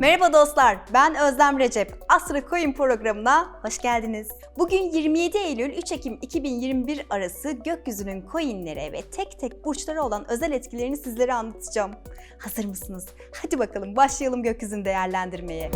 Merhaba dostlar, ben Özlem Recep. Astro Coin programına hoş geldiniz. Bugün 27 Eylül 3 Ekim 2021 arası gökyüzünün coinlere ve tek tek burçlara olan özel etkilerini sizlere anlatacağım. Hazır mısınız? Hadi bakalım başlayalım gökyüzünü değerlendirmeye.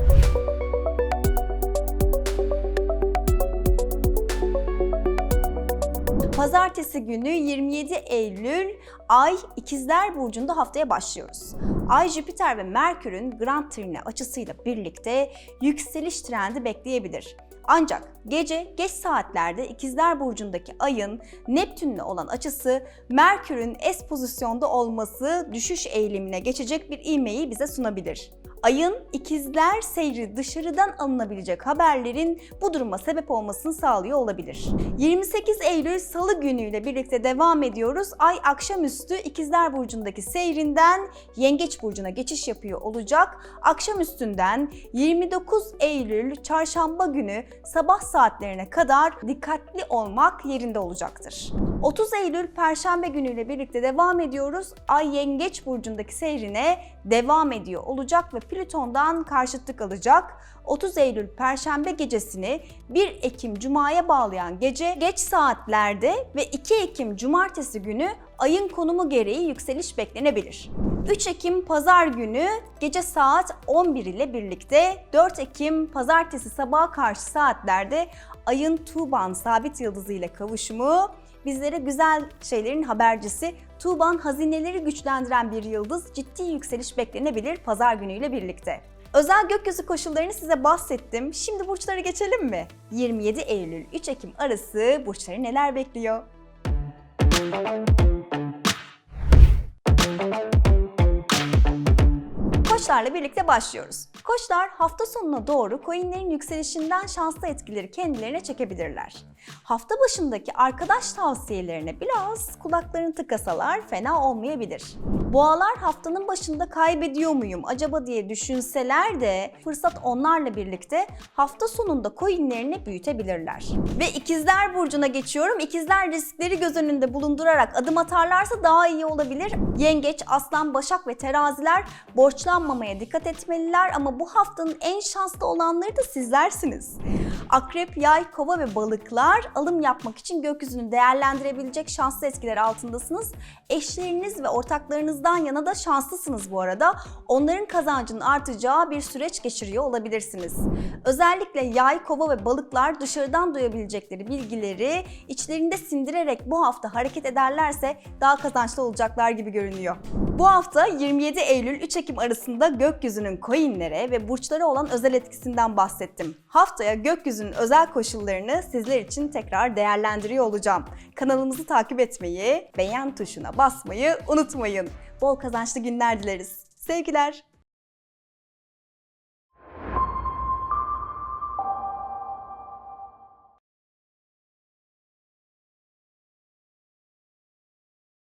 Pazartesi günü 27 Eylül Ay İkizler Burcu'nda haftaya başlıyoruz. Ay Jüpiter ve Merkür'ün Grand Trine açısıyla birlikte yükseliş trendi bekleyebilir. Ancak gece geç saatlerde İkizler Burcu'ndaki ayın Neptün'le olan açısı Merkür'ün S pozisyonda olması düşüş eğilimine geçecek bir ivmeyi bize sunabilir. Ayın ikizler seyri dışarıdan alınabilecek haberlerin bu duruma sebep olmasını sağlıyor olabilir. 28 Eylül Salı günüyle birlikte devam ediyoruz. Ay akşamüstü İkizler Burcu'ndaki seyrinden Yengeç Burcu'na geçiş yapıyor olacak. Akşamüstünden 29 Eylül Çarşamba günü sabah saatlerine kadar dikkatli olmak yerinde olacaktır. 30 Eylül Perşembe günüyle birlikte devam ediyoruz. Ay Yengeç Burcu'ndaki seyrine devam ediyor olacak ve Plüton'dan karşıtlık alacak. 30 Eylül Perşembe gecesini 1 Ekim Cuma'ya bağlayan gece geç saatlerde ve 2 Ekim Cumartesi günü ayın konumu gereği yükseliş beklenebilir. 3 Ekim Pazar günü gece saat 11 ile birlikte 4 Ekim Pazartesi sabaha karşı saatlerde ayın Tuğban sabit yıldızı ile kavuşumu bizlere güzel şeylerin habercisi. Tuğban hazineleri güçlendiren bir yıldız ciddi yükseliş beklenebilir pazar günüyle birlikte. Özel gökyüzü koşullarını size bahsettim. Şimdi burçlara geçelim mi? 27 Eylül 3 Ekim arası burçları neler bekliyor? Koçlarla birlikte başlıyoruz. Koçlar hafta sonuna doğru coinlerin yükselişinden şanslı etkileri kendilerine çekebilirler. Hafta başındaki arkadaş tavsiyelerine biraz kulaklarını tıkasalar fena olmayabilir. Boğalar haftanın başında kaybediyor muyum acaba diye düşünseler de fırsat onlarla birlikte hafta sonunda coinlerini büyütebilirler. Ve ikizler burcuna geçiyorum. İkizler riskleri göz önünde bulundurarak adım atarlarsa daha iyi olabilir. Yengeç, aslan, başak ve teraziler borçlanmamaya dikkat etmeliler ama bu haftanın en şanslı olanları da sizlersiniz. Akrep, yay, kova ve balıklar alım yapmak için gökyüzünü değerlendirebilecek şanslı etkiler altındasınız. Eşleriniz ve ortaklarınızdan yana da şanslısınız bu arada. Onların kazancının artacağı bir süreç geçiriyor olabilirsiniz. Özellikle yay, kova ve balıklar dışarıdan duyabilecekleri bilgileri içlerinde sindirerek bu hafta hareket ederlerse daha kazançlı olacaklar gibi görünüyor. Bu hafta 27 Eylül 3 Ekim arasında gökyüzünün coinlere ve burçlara olan özel etkisinden bahsettim. Haftaya gökyüzünün özel koşullarını sizler için tekrar değerlendiriyor olacağım. Kanalımızı takip etmeyi, beğen tuşuna basmayı unutmayın. Bol kazançlı günler dileriz. Sevgiler.